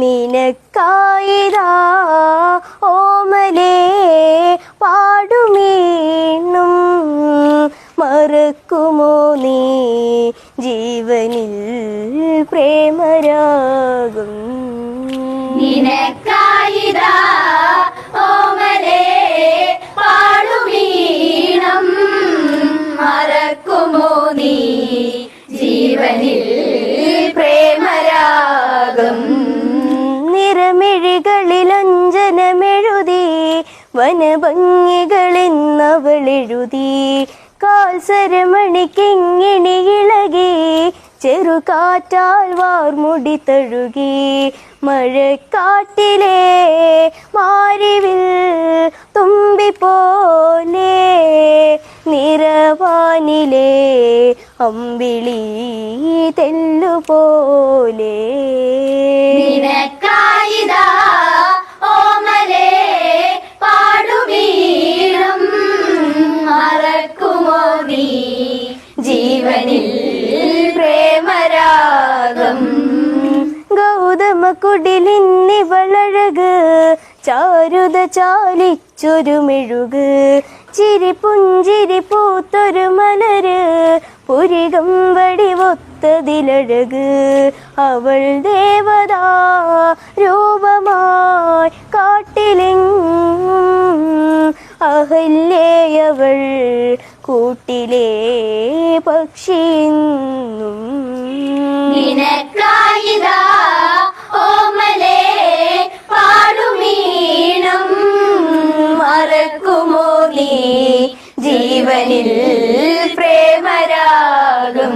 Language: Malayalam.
നിനക്കായിതാ ഓമലേ പാടുമീണും മറക്കുമോ നീ? ജീവനിൽ പ്രേമരാകും നിനക്കായിതാ ഓമലേ പാടുമീണം മറക്കുമോ നീ? വനഭംഗികളെന്നവളെഴുതി കാൽസരമണിക്കിങ്ങിണി ഇളകി ചെറുകാറ്റാൽ വാർമുടി തഴുകി മഴക്കാട്ടിലെ മാരിവിൽ തുമ്പി പോലെ നിറവാനിലെ അമ്പിളി തെല്ലുപോലെ. ഗൗതമ കുടിലിന്നിവളഴക് ചാരുത ചാലിച്ചൊരു മെഴുക്. ചിരി പുഞ്ചിരി പൂത്തൊരു മലര് പുരികം വടിവൊത്തതിലഴക്. അവൾ ദേവതാ രൂപമായി കാട്ടിലെങ്ങും അഹല്യവൾ കൂട്ടിലെ പക്ഷിയെന്നും. നിനക്കായിതാ ജീവനിൽ പ്രേമരാഗം.